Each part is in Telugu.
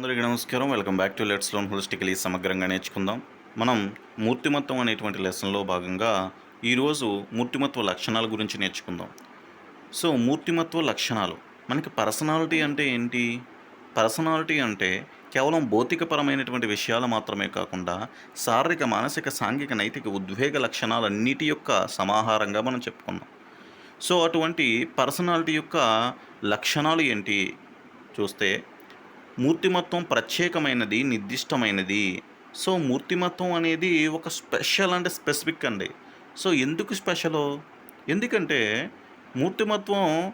అందరికీ నమస్కారం. Welcome back to let's learn holistically సమగ్రంగా నేర్చుకుందాం. మనం మూర్తిమత్వం అనేటువంటి లెసన్లో భాగంగా ఈరోజు మూర్తిమత్వ లక్షణాల గురించి నేర్చుకుందాం. సో మూర్తిమత్వ లక్షణాలు మనకి పర్సనాలిటీ అంటే ఏంటి? పర్సనాలిటీ అంటే కేవలం భౌతికపరమైనటువంటి విషయాలు మాత్రమే కాకుండా శారీరక మానసిక సాంఘిక నైతిక ఉద్వేగ లక్షణాలన్నిటి యొక్క సమాహారంగా మనం చెప్పుకున్నాం సో అటువంటి పర్సనాలిటీ యొక్క లక్షణాలు ఏంటి? చూస్తే మూర్తిమత్వం ప్రత్యేకమైనది నిర్దిష్టమైనది. సో మూర్తిమత్వం అనేది ఒక స్పెషల్ అంటే స్పెసిఫిక్ అండి. సో ఎందుకు స్పెషలో? ఎందుకంటే మూర్తిమత్వం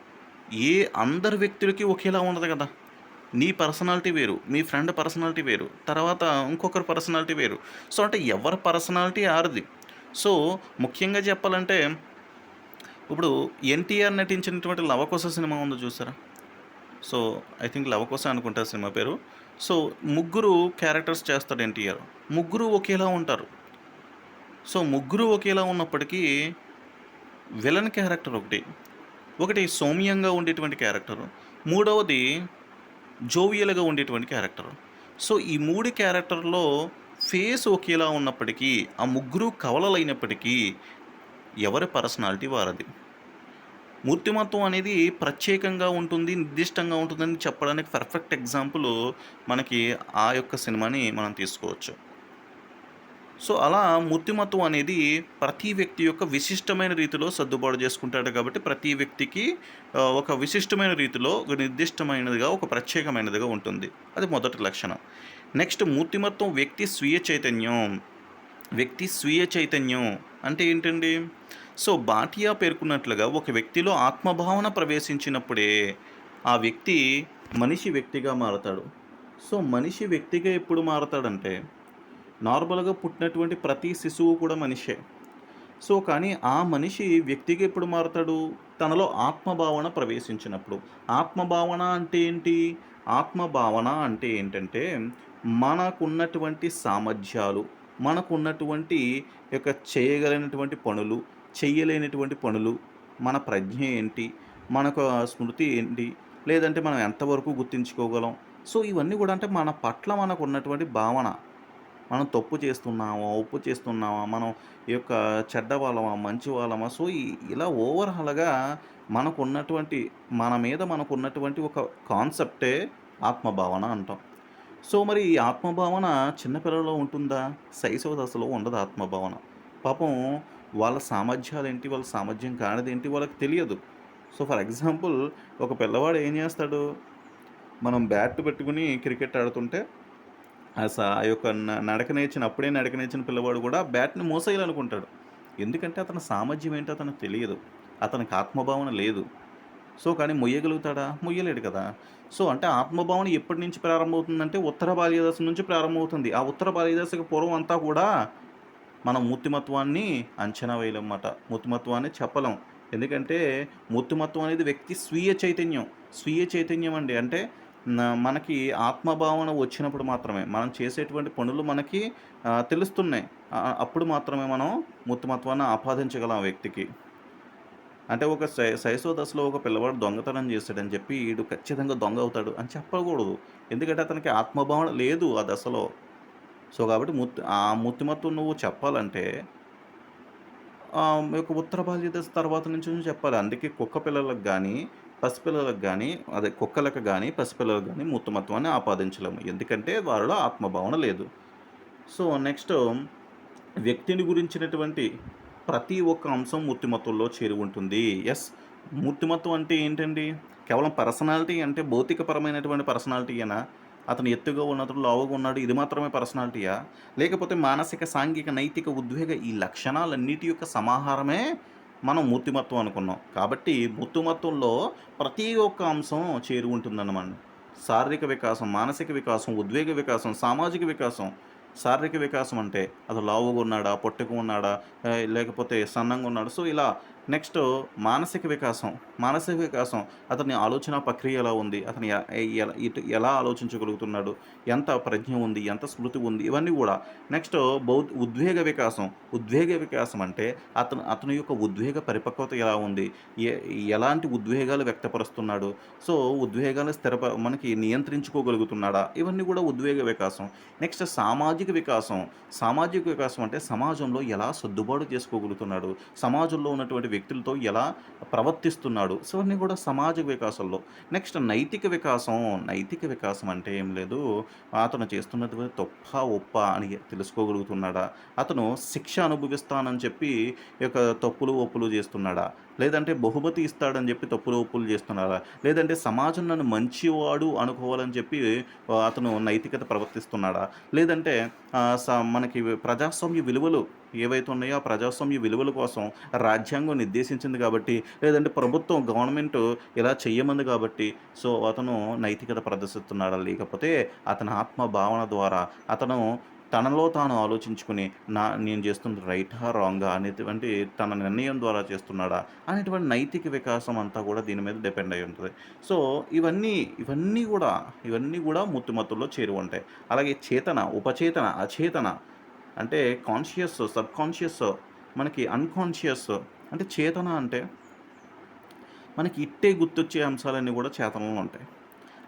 ఏ అందరి వ్యక్తులకి ఒకేలా ఉండదు కదా. నీ పర్సనాలిటీ వేరు మీ ఫ్రెండ్ పర్సనాలిటీ వేరు తర్వాత ఇంకొకరి పర్సనాలిటీ వేరు. సో అంటే ఎవరి పర్సనాలిటీ ఆరుది. సో ముఖ్యంగా చెప్పాలంటే ఇప్పుడు ఎన్టీఆర్ నటించినటువంటి లవకోస సినిమా ఉందో చూసారా? సో ఐ థింక్ లవకోస అనుకుంటా సినిమా పేరు. సో ముగ్గురు క్యారెక్టర్స్ చేస్తాడు ఎన్టీఆర్. ముగ్గురు ఒకేలా ఉంటారు. సో ముగ్గురు ఒకేలా ఉన్నప్పటికీ విలన్ క్యారెక్టర్ ఒకటి. ఒకటి సౌమ్యంగా ఉండేటువంటి క్యారెక్టర్ మూడవది జోవియల్గా ఉండేటువంటి క్యారెక్టర్ సో ఈ మూడు క్యారెక్టర్లో ఫేస్ ఒకేలా ఉన్నప్పటికీ ఆ ముగ్గురు కవలలైనప్పటికీ ఎవరి పర్సనాలిటీ వారది? మూర్తిమత్వం అనేది ప్రత్యేకంగా ఉంటుంది నిర్దిష్టంగా ఉంటుందని చెప్పడానికి పర్ఫెక్ట్ ఎగ్జాంపుల్ మనకి ఆ యొక్క సినిమాని మనం తీసుకోవచ్చు. సో అలా మూర్తిమత్వం అనేది ప్రతి వ్యక్తి యొక్క విశిష్టమైన రీతిలో సర్దుబాటు చేసుకుంటాడు కాబట్టి ప్రతి వ్యక్తికి ఒక విశిష్టమైన రీతిలో ఒక నిర్దిష్టమైనదిగా ఒక ప్రత్యేకమైనదిగా ఉంటుంది. అది మొదటి లక్షణం. నెక్స్ట్ మూర్తిమత్వం వ్యక్తి స్వీయ చైతన్యం. వ్యక్తి స్వీయ చైతన్యం అంటే ఏంటండి? సో బాటియా పేర్కొన్నట్లుగా ఒక వ్యక్తిలో ఆత్మభావన ప్రవేశించినప్పుడే ఆ వ్యక్తి మనిషి వ్యక్తిగా మారతాడు. సో మనిషి వ్యక్తిగా ఎప్పుడు మారతాడంటే నార్మల్గా పుట్టినటువంటి ప్రతి శిశువు కూడా మనిషే. సో కానీ ఆ మనిషి వ్యక్తిగా ఎప్పుడు మారతాడు? తనలో ఆత్మభావన ప్రవేశించినప్పుడు. ఆత్మభావన అంటే ఏంటి? ఆత్మభావన అంటే ఏంటంటే మనకున్నటువంటి సామర్థ్యాలు మనకున్నటువంటి యొక్క చేయగలిగినటువంటి పనులు చెయ్యలేనటువంటి పనులు మన ప్రజ్ఞ ఏంటి మనకు స్మృతి ఏంటి లేదంటే మనం ఎంతవరకు గుర్తించుకోగలం. సో ఇవన్నీ కూడా అంటే మన పట్ల మనకు ఉన్నటువంటి భావన. మనం తప్పు చేస్తున్నామా ఉప్పు చేస్తున్నామా మనం ఈ యొక్క చెడ్డ వాళ్ళమా మంచి వాళ్ళమా సో ఇలా ఓవరాల్గా మనకు ఉన్నటువంటి మన మీద మనకు ఉన్నటువంటి ఒక కాన్సెప్టే ఆత్మభావన అంటాం. సో మరి ఈ ఆత్మభావన చిన్నపిల్లలలో ఉంటుందా? శైశవ దశలో ఉండదు ఆత్మభావన. పాపం వాళ్ళ సామర్థ్యాలు ఏంటి వాళ్ళ సామర్థ్యం కానిది ఏంటి వాళ్ళకి తెలియదు. సో ఫర్ ఎగ్జాంపుల్ ఒక పిల్లవాడు ఏం చేస్తాడు? మనం బ్యాట్ పెట్టుకుని క్రికెట్ ఆడుతుంటే ఆ స ఆ యొక్క నడక నేర్చిన అప్పుడే నడక నేర్చిన పిల్లవాడు కూడా బ్యాట్ని మోసేయాలనుకుంటాడు. ఎందుకంటే అతని సామర్థ్యం ఏంటో అతనికి తెలియదు. అతనికి ఆత్మభావన లేదు. సో కానీ మొయ్యగలుగుతాడా? మొయ్యలేడు కదా. సో అంటే ఆత్మభావన ఎప్పటి నుంచి ప్రారంభమవుతుందంటే ఉత్తర బాల్యదశ నుంచి ప్రారంభమవుతుంది. ఆ ఉత్తర బాల్యదశకు పూర్వం అంతా కూడా మనం మూర్తిమత్వాన్ని అంచనా వేయలేమన్నమాట. మూర్తిమత్వాన్ని చెప్పలేం. ఎందుకంటే మూర్తిమత్వం అనేది వ్యక్తి స్వీయ చైతన్యం. స్వీయ చైతన్యం అండి. అంటే మనకి ఆత్మభావన వచ్చినప్పుడు మాత్రమే. మనం చేసేటువంటి పనులు మనకి తెలుస్తున్నాయి. అప్పుడు మాత్రమే మనం మూర్తిమత్వాన్ని ఆపాదించగలం ఆ వ్యక్తికి. అంటే ఒక శైశవ దశలో ఒక పిల్లవాడు దొంగతనం చేశాడని చెప్పి వీడు ఖచ్చితంగా దొంగ అవుతాడు అని చెప్పకూడదు. ఎందుకంటే అతనికి ఆత్మభావన లేదు ఆ దశలో. సో కాబట్టి మూర్తి ఆ మూర్తిమత్వం నువ్వు చెప్పాలంటే యొక్క ఉత్తర బాల్య దశ తర్వాత నుంచి చెప్పాలి. అందుకే కుక్క పిల్లలకు కానీ పసిపిల్లలకు కానీ అదే కుక్కలకు కానీ పసిపిల్లలకు కానీ మూర్తిమత్వాన్ని ఆపాదించలేము. ఎందుకంటే వారిలో ఆత్మభావన లేదు. సో నెక్స్ట్ వ్యక్తిని గురించినటువంటి ప్రతి ఒక్క అంశం మూర్తిమత్వంలో చేరి ఉంటుంది. ఎస్ మూర్తిమత్వం అంటే ఏంటండి? కేవలం పర్సనాలిటీ అంటే భౌతికపరమైనటువంటి పర్సనాలిటీయేనా అతను ఎత్తుగా ఉన్నతడు లావుగా ఉన్నాడు ఇది మాత్రమే పర్సనాలిటీయా? లేకపోతే మానసిక సాంఘిక నైతిక ఉద్వేగ ఈ లక్షణాలన్నిటి యొక్క సమాహారమే మనం మూర్తిమత్వం అనుకున్నాం. కాబట్టి మూర్తిమత్వంలో ప్రతి ఒక్క అంశం చేరి ఉంటుందన్నమాట. శారీరక వికాసం మానసిక వికాసం ఉద్వేగ వికాసం సామాజిక వికాసం శారీరక వికాసం అంటే అది లావుగా ఉన్నాడా పొట్టుగా ఉన్నాడా లేకపోతే సన్నంగా ఉన్నాడు. సో ఇలా నెక్స్ట్ మానసిక వికాసం. మానసిక వికాసం అతని ఆలోచన ప్రక్రియ ఎలా ఉంది? అతను ఇటు ఎలా ఆలోచించగలుగుతున్నాడు? ఎంత ప్రజ్ఞ ఉంది? ఎంత స్మృతి ఉంది? ఇవన్నీ కూడా నెక్స్ట్ బౌ ఉద్వేగ వికాసం. ఉద్వేగ వికాసం అంటే అతను అతని యొక్క ఉద్వేగ పరిపక్వత ఎలా ఉంది? ఎలాంటి ఉద్వేగాలు వ్యక్తపరుస్తున్నాడు? సో, ఉద్వేగాలు స్థిరప మనకి నియంత్రించుకోగలుగుతున్నాడా? ఇవన్నీ కూడా ఉద్వేగ వికాసం. నెక్స్ట్ సామాజిక వికాసం. సామాజిక వికాసం అంటే సమాజంలో ఎలా సర్దుబాటు చేసుకోగలుగుతున్నాడు? సమాజంలో ఉన్నటువంటి వ్యక్తులతో ఎలా ప్రవర్తిస్తున్నాడు? సో, అన్నీ కూడా సమాజ వికాసంలో. నెక్స్ట్ నైతిక వికాసం. నైతిక వికాసం అంటే ఏం లేదు. అతను చేస్తున్నది తొప్ప ఒప్ప అని తెలుసుకోగలుగుతున్నాడా? అతను శిక్ష అనుభవిస్తానని చెప్పి ఈ యొక్క తప్పులు, ఒప్పులు చేస్తున్నాడా? లేదంటే బహుమతి ఇస్తాడని చెప్పి తప్పులు, ఒప్పులు చేస్తున్నాడా? లేదంటే సమాజం నన్ను మంచివాడు అనుకోవాలని చెప్పి అతను నైతికత ప్రవర్తిస్తున్నాడా? లేదంటే స మనకి ప్రజాస్వామ్య విలువలు ఏవైతే ఉన్నాయో ఆ ప్రజాస్వామ్య విలువల కోసం రాజ్యాంగం నిర్దేశించింది కాబట్టి, లేదంటే ప్రభుత్వం గవర్నమెంట్ ఇలా చెయ్యమంది కాబట్టి, సో, అతను నైతికత ప్రదర్శిస్తున్నాడా? లేకపోతే అతని ఆత్మ భావన ద్వారా అతను తనలో తాను ఆలోచించుకుని నా నేను చేస్తున్న రైటా? రాంగా? అనేటువంటి తన నిర్ణయం ద్వారా చేస్తున్నాడా? అనేటువంటి నైతిక వికాసం అంతా కూడా దీని మీద డిపెండ్ అయి ఉంటుంది సో, ఇవన్నీ, ఇవన్నీ కూడా ఇవన్నీ కూడా ముత్తుమత్తుల్లో చేరి ఉంటాయి. అలాగే చేతన, ఉపచేతన, అచేతన అంటే కాన్షియస్, సబ్ కాన్షియస్ మనకి అన్‌కాన్షియస్ అంటే చేతన అంటే మనకి ఇట్టే గుర్తొచ్చే అంశాలన్నీ కూడా చేతనలో ఉంటాయి.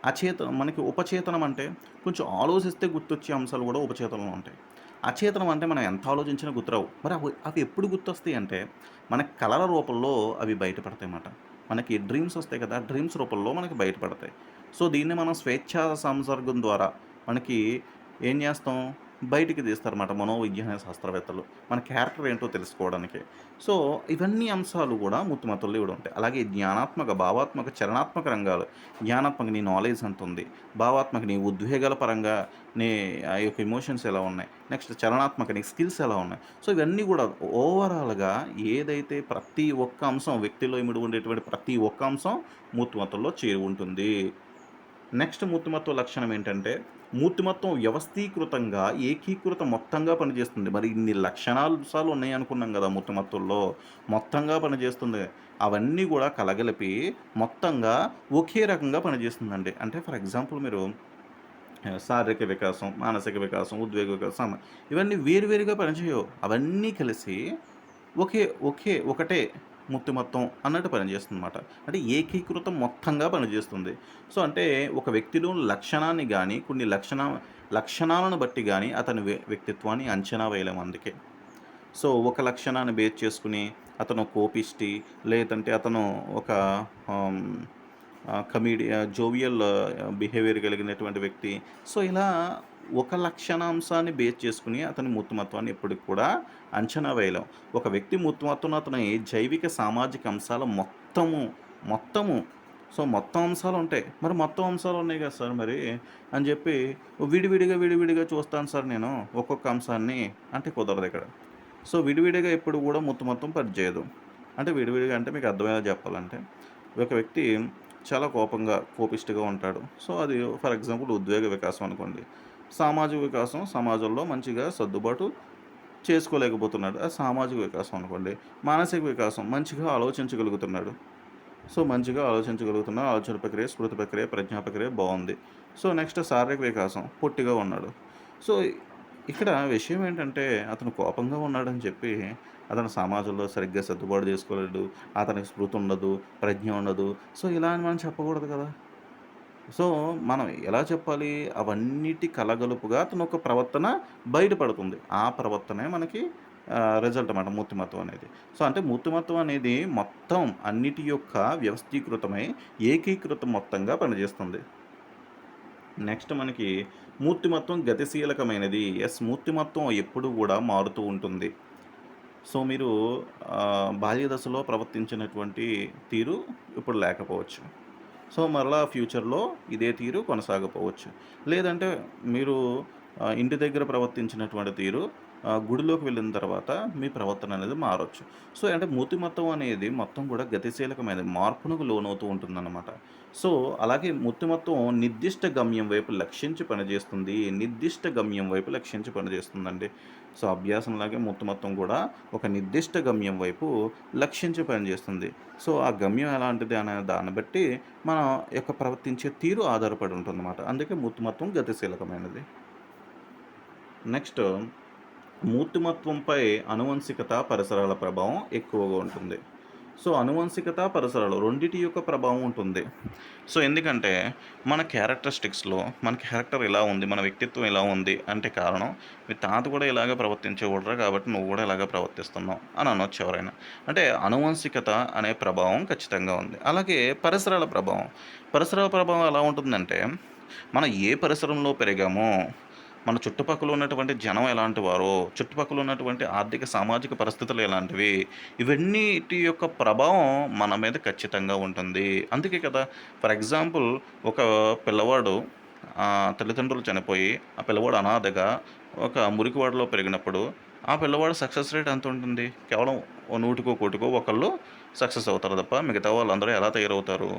అచేతనం మనకి ఉపచేతనం అంటే కొంచెం ఆలోచిస్తే గుర్తొచ్చే అంశాలు కూడా ఉపచేతనంలో ఉంటాయి. అచేతనం అంటే మనం ఎంత ఆలోచించినా గుర్తురావు. మరి అవి అవి ఎప్పుడు గుర్తొస్తాయి అంటే మన కలల రూపంలో అవి బయటపడతాయన్నమాట. మనకి డ్రీమ్స్ వస్తాయి కదా! డ్రీమ్స్ రూపంలో మనకి బయటపడతాయి. సో, దీన్ని మనం స్వేచ్ఛా సంసర్గం ద్వారా మనకి ఏం చేస్తాం? బయటికి తీస్తారన్నమాట మనోవిజ్ఞాన శాస్త్రవేత్తలు. మన క్యారెక్టర్ ఏంటో తెలుసుకోవడానికి. సో, ఇవన్నీ అంశాలు కూడా ముత్తుమతుల్లో ఇవి ఉంటాయి. అలాగే జ్ఞానాత్మక, భావాత్మక, చరణాత్మక రంగాలు. జ్ఞానాత్మక నీ నాలెడ్జ్ అంటుంది భావాత్మక నీ ఉద్వేగాల పరంగా నీ ఆ యొక్క ఎమోషన్స్ ఎలా ఉన్నాయి? నెక్స్ట్ చరణాత్మక నీ స్కిల్స్ ఎలా ఉన్నాయి? సో, ఇవన్నీ కూడా ఓవరాల్‌గా ఏదైతే ప్రతి ఒక్క అంశం వ్యక్తిలో ఇమిడి ఉండేటువంటి ప్రతి ఒక్క అంశం మూర్తిమత్తుల్లో చేరి ఉంటుంది. నెక్స్ట్ మూర్తిమత్వ లక్షణం ఏంటంటే మూర్తిమత్వం వ్యవస్థీకృతంగా, ఏకీకృత మొత్తంగా పనిచేస్తుంది. మరి ఇన్ని లక్షణాంశాలు ఉన్నాయనుకున్నాం మూర్తి మొత్తంలో మొత్తంగా పనిచేస్తుంది. అవన్నీ కూడా కలగలిపి మొత్తంగా ఒకే రకంగా పనిచేస్తుందండి. అంటే ఫర్ ఎగ్జాంపుల్ మీరు శారీరక వికాసం, మానసిక వికాసం, ఉద్వేగ వికాసం ఇవన్నీ వేరువేరుగా పనిచేయవు. అవన్నీ కలిసి ఒకే ఒకే ఒకటే మూర్తిమత్వం అన్నట్టు పనిచేస్తుందన్నమాట. అంటే ఏకీకృతం మొత్తంగా పనిచేస్తుంది. సో, అంటే ఒక వ్యక్తిలో లక్షణాన్ని కానీ కొన్ని లక్షణ లక్షణాలను బట్టి కానీ అతని వ్యక్తిత్వాన్ని అంచనా వేయలేము అందుకే. సో, ఒక లక్షణాన్ని బేస్ చేసుకుని అతను కోపిష్టి, లేదంటే అతను ఒక కమీడియా జోవియల్ బిహేవియర్ కలిగినటువంటి వ్యక్తి. సో, ఇలా ఒక లక్షణాంశాన్ని బేస్ చేసుకుని అతని మూర్తిమత్వాన్ని ఎప్పటికి కూడా అంచనా వేయలేం. ఒక వ్యక్తి మూర్తిమత్వం అతని జైవిక, సామాజిక అంశాల మొత్తము, మొత్తము సో, మొత్తం అంశాలు ఉంటాయి. మరి మొత్తం అంశాలు ఉన్నాయి కదా సార్ మరి అని చెప్పి విడివిడిగా, విడివిడిగా చూస్తాను సార్ నేను ఒక్కొక్క అంశాన్ని అంటే కుదరదు ఇక్కడ సో, విడివిడిగా ఎప్పుడు మొత్తం మొత్తం పరిచేయదు అంటే విడివిడిగా అంటే మీకు అర్థమయ్యేలా చెప్పాలంటే ఒక వ్యక్తి చాలా కోపంగా, కోపిష్టిగా ఉంటాడు. సో, అది ఫర్ ఎగ్జాంపుల్ ఉద్వేగ వికాసం అనుకోండి. సామాజిక వికాసం సమాజంలో మంచిగా సర్దుబాటు చేసుకోలేకపోతున్నాడు. అది సామాజిక వికాసం అనుకోండి. మానసిక వికాసం మంచిగా ఆలోచించగలుగుతున్నాడు. సో, మంచిగా ఆలోచించగలుగుతున్న ఆలోచన ప్రక్రియ, స్మృతి ప్రక్రియ, ప్రజ్ఞా ప్రక్రియ బాగుంది సో, నెక్స్ట్ శారీరక వికాసం పొట్టిగా ఉన్నాడు. సో, ఇక్కడ విషయం ఏంటంటే అతను కోపంగా ఉన్నాడని చెప్పి అతను సమాజంలో సరిగ్గా సర్దుబాటు చేసుకోలేడు. అతనికి స్మృతి ఉండదు, ప్రజ్ఞ ఉండదు. సో, ఇలా అని మనం చెప్పకూడదు కదా! సో, మనం ఎలా చెప్పాలి? అవన్నిటి కలగలుపుగా అతను ఒక ప్రవర్తన బయటపడుతుంది. ఆ ప్రవర్తనే మనకి రిజల్ట్ అన్నమాట మూర్తిమత్వం అనేది. సో, అంటే మూర్తిమత్వం అనేది మొత్తం అన్నిటి యొక్క వ్యవస్థీకృతమై ఏకీకృతం మొత్తంగా పనిచేస్తుంది. నెక్స్ట్ మనకి మూర్తిమత్వం గతిశీలకమైనది. ఎస్ మూర్తిమత్వం ఎప్పుడు కూడా మారుతూ ఉంటుంది. సో, మీరు బాల్య దశలో ప్రవర్తించినటువంటి తీరు ఇప్పుడు లేకపోవచ్చు. సో, మరలా ఫ్యూచర్‌లో ఇదే తీరు కొనసాగపోవచ్చు. లేదంటే మీరు ఇంటి దగ్గర ప్రవర్తించినటువంటి తీరు గుడిలోకి వెళ్ళిన తర్వాత మీ ప్రవర్తన అనేది మారొచ్చు. సో, అంటే మతం అనేది మొత్తం కూడా గతిశీలకమైనది. మార్పునకు లోనవుతూ ఉంటుందన్నమాట. సో, అలాగే మతం నిర్దిష్ట గమ్యం వైపు లక్ష్యించి పనిచేస్తుంది. నిర్దిష్ట గమ్యం వైపు లక్ష్యించి పనిచేస్తుందండి. సో, అభ్యాసంలాగే మతం కూడా ఒక నిర్దిష్ట గమ్యం వైపు లక్ష్యించి పనిచేస్తుంది. సో, ఆ గమ్యం ఎలాంటిది అనే దాన్ని బట్టి మనం యొక్క ప్రవర్తించే తీరు ఆధారపడి ఉంటుందన్నమాట. అందుకే మతం గతిశీలకమైనది. నెక్స్ట్ మూర్తిమత్వంపై అనువంశికత, పరిసరాల ప్రభావం ఎక్కువగా ఉంటుంది. సో, అనువంశికత, పరిసరాలు రెండింటి యొక్క ప్రభావం ఉంటుంది. సో, ఎందుకంటే మన క్యారెక్టరిస్టిక్స్‌లో మన క్యారెక్టర్ ఇలా ఉంది, మన వ్యక్తిత్వం ఇలా ఉంది అంటే కారణం మీ తాత కూడా ఇలాగ ప్రవర్తించేవాడురా కాబట్టి నువ్వు కూడా ఇలాగ ప్రవర్తిస్తున్నావు అని అనొచ్చు ఎవరైనా. అంటే అనువంశికత అనే ప్రభావం ఖచ్చితంగా ఉంది. అలాగే పరిసరాల ప్రభావం. పరిసరాల ప్రభావం ఎలా ఉంటుందంటే మనం ఏ పరిసరంలో పెరిగామో, మన చుట్టుపక్కల ఉన్నటువంటి జనం ఎలాంటి వారో, చుట్టుపక్కల ఉన్నటువంటి ఆర్థిక, సామాజిక పరిస్థితులు ఎలాంటివి, ఇవన్నిటి యొక్క ప్రభావం మన మీద ఖచ్చితంగా ఉంటుంది. అందుకే కదా ఫర్ ఎగ్జాంపుల్ ఒక పిల్లవాడు తల్లిదండ్రులు చనిపోయి, ఆ పిల్లవాడు అనాథగా ఒక మురికివాడలో పెరిగినప్పుడు, ఆ పిల్లవాడు సక్సెస్ రేట్ ఎంత ఉంటుంది? కేవలం నూటికో, కోటికో ఒకళ్ళు సక్సెస్ అవుతారు తప్ప మిగతా వాళ్ళందరూ ఎలా తయారవుతారు?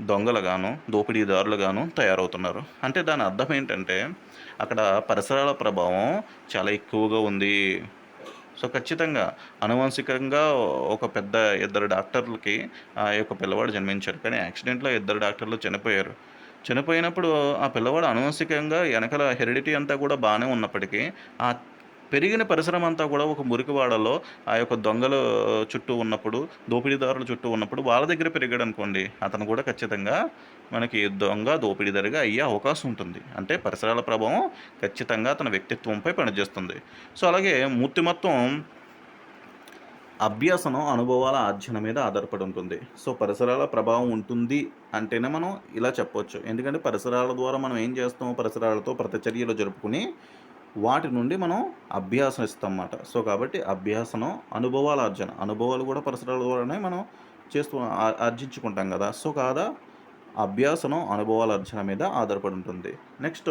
దొంగలుగాను, దోపిడీదారులుగాను తయారవుతున్నారు. అంటే దాని అర్థం ఏంటంటే అక్కడ పరిసరాల ప్రభావం చాలా ఎక్కువగా ఉంది. సో, ఖచ్చితంగా అనువంశికంగా ఒక పెద్ద ఇద్దరు డాక్టర్లకి ఆ యొక్క పిల్లవాడు జన్మించారు కానీ యాక్సిడెంట్‌లో ఇద్దరు డాక్టర్లు చనిపోయారు. చనిపోయినప్పుడు ఆ పిల్లవాడు అనువంశికంగా వెనకల హెరిడిటీ అంతా కూడా బాగానే ఉన్నప్పటికీ, ఆ పెరిగిన పరిసరం అంతా కూడా ఒక మురికివాడలో ఆ యొక్క దొంగల చుట్టూ ఉన్నప్పుడు, దోపిడీదారుల చుట్టూ ఉన్నప్పుడు వాళ్ళ దగ్గర పెరిగాడు అనుకోండి అతను కూడా ఖచ్చితంగా మనకి దొంగ, దోపిడీదారుగా అయ్యే అవకాశం ఉంటుంది. అంటే పరిసరాల ప్రభావం ఖచ్చితంగా అతని వ్యక్తిత్వంపై పనిచేస్తుంది. సో, అలాగే మూర్తిమత్వం అభ్యాసనం అనుభవాల ఆర్జన మీద ఆధారపడి ఉంటుంది. సో, పరిసరాల ప్రభావం ఉంటుంది అంటేనే మనం ఇలా చెప్పవచ్చు ఎందుకంటే పరిసరాల ద్వారా మనం ఏం చేస్తాం? పరిసరాలతో ప్రతిచర్యలు జరుపుకొని వాటి నుండి మనం అభ్యాసం ఇస్తాం అన్నమాట సో, కాబట్టి అభ్యాసనం, అనుభవాల ఆర్జన. అనుభవాలు కూడా పరిసరాల ద్వారానే మనం చేస్తూ ఆర్జించుకుంటాం కదా! సో, కాదా అభ్యాసనం, అనుభవాల అర్జన మీద ఆధారపడి ఉంటుంది. నెక్స్ట్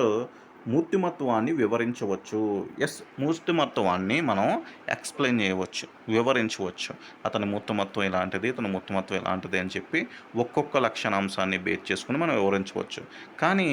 మూర్తిమత్వాన్ని వివరించవచ్చు. ఎస్ మూర్తిమత్వాన్ని మనం ఎక్స్‌ప్లెయిన్ చేయవచ్చు. వివరించవచ్చు. అతని మూర్తిమత్వం ఇలాంటిది, ఇతని మూర్తిమత్వం ఇలాంటిది అని చెప్పి ఒక్కొక్క లక్షణాంశాన్ని బేస్ చేసుకొని మనం వివరించవచ్చు. కానీ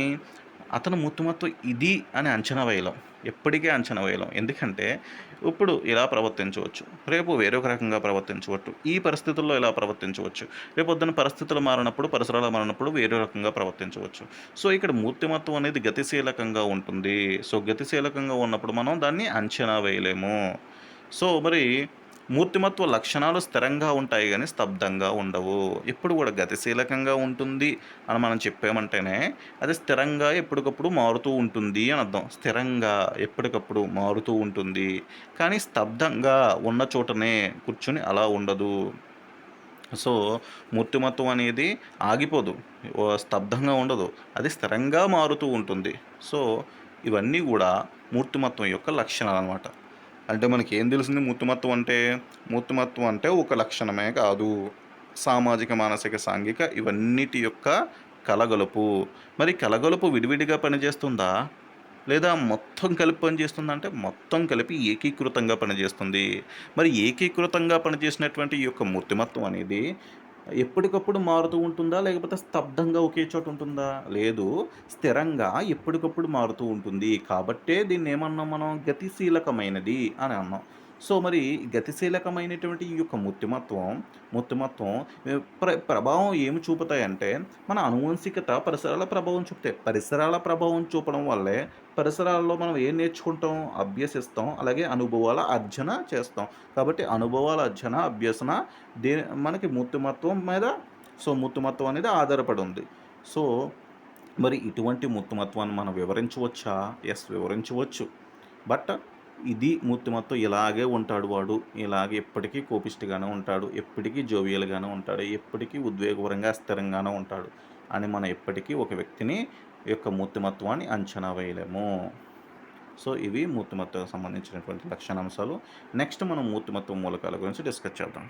అతను మూర్తిమత్వం ఇది అని అంచనా వేయలేం. ఎప్పటికీ అంచనా వేయలేం. ఎందుకంటే ఇప్పుడు ఇలా ప్రవర్తించవచ్చు. రేపు వేరొక రకంగా ప్రవర్తించవచ్చు. ఈ పరిస్థితుల్లో ఇలా ప్రవర్తించవచ్చు. రేపు పొద్దున పరిస్థితులు మారినప్పుడు, పరిసరాలు మారినప్పుడు వేరే రకంగా ప్రవర్తించవచ్చు. సో, ఇక్కడ మూర్తిమత్వం అనేది గతిశీలకంగా ఉంటుంది. సో, గతిశీలకంగా ఉన్నప్పుడు మనం దాన్ని అంచనా వేయలేము. సో, మరి మూర్తిమత్వ లక్షణాలు స్థిరంగా ఉంటాయి కానీ స్తబ్దంగా ఉండవు. ఎప్పుడు కూడా గతిశీలకంగా ఉంటుంది అని మనం చెప్పామంటేనే అది స్థిరంగా ఎప్పటికప్పుడు మారుతూ ఉంటుంది అని అర్థం. స్థిరంగా ఎప్పటికప్పుడు మారుతూ ఉంటుంది. కానీ స్తబ్దంగా ఉన్న చోటనే కూర్చుని అలా ఉండదు. సో, మూర్తిమత్వం అనేది ఆగిపోదు. స్తబ్దంగా ఉండదు. అది స్థిరంగా మారుతూ ఉంటుంది. సో, ఇవన్నీ కూడా మూర్తిమత్వం యొక్క లక్షణాలనమాట. అంటే మనకి ఏం తెలిసింది మూర్తిమత్వం అంటే? మూర్తిమత్వం అంటే ఒక లక్షణమే కాదు. సామాజిక, మానసిక, సాంఘిక ఇవన్నిటి యొక్క కలగలుపు. మరి కలగలుపు విడివిడిగా పనిచేస్తుందా? లేదా మొత్తం కలిపి పనిచేస్తుందంటే మొత్తం కలిపి ఏకీకృతంగా పనిచేస్తుంది. మరి ఏకీకృతంగా పనిచేసినటువంటి ఈ యొక్క మూర్తిమత్వం అనేది ఎప్పటికప్పుడు మారుతూ ఉంటుందా? లేకపోతే స్తబ్దంగా ఒకే చోట ఉంటుందా? లేదు. స్థిరంగా ఎప్పటికప్పుడు మారుతూ ఉంటుంది. కాబట్టే దీన్ని ఏమన్నాం మనం? గతిశీలకమైనది అని అన్నాం. సో, మరి గతిశీలకమైనటువంటి ఈ యొక్క ముత్తిమత్వం ముత్తిమత్వం ప్ర ప్రభావం ఏమి చూపుతాయంటే మన అనువంశికత, పరిసరాల ప్రభావం చూపుతాయి. పరిసరాల ప్రభావం చూపడం వల్లే పరిసరాల్లో మనం ఏం నేర్చుకుంటాం? అభ్యసిస్తాం. అలాగే అనుభవాల అర్జన చేస్తాం. కాబట్టి అనుభవాల అర్జన, అభ్యసన దే మనకి ముత్తిమత్వం మీద సో, మూర్తిమత్వం అనేది ఆధారపడి ఉంది. సో, మరి ఇటువంటి మూర్తిమత్వాన్ని మనం వివరించవచ్చా? ఎస్ వివరించవచ్చు. బట్ ఇది మూర్తిమత్వం ఇలాగే ఉంటాడు వాడు. ఇలాగే ఎప్పటికీ కోపిష్టిగానే ఉంటాడు. ఎప్పటికీ జోవియల్‌గానే ఉంటాడు. ఎప్పటికీ ఉద్వేగపరంగా, స్థిరంగానే ఉంటాడు అని మనం ఎప్పటికీ ఒక వ్యక్తిని యొక్క మూర్తిమత్వాన్ని అంచనా వేయలేము. సో, ఇవి మూర్తిమత్వం సంబంధించినటువంటి లక్షణాంశాలు. నెక్స్ట్ మనం మూర్తిమత్వం మూలకాల గురించి డిస్కస్ చేద్దాం.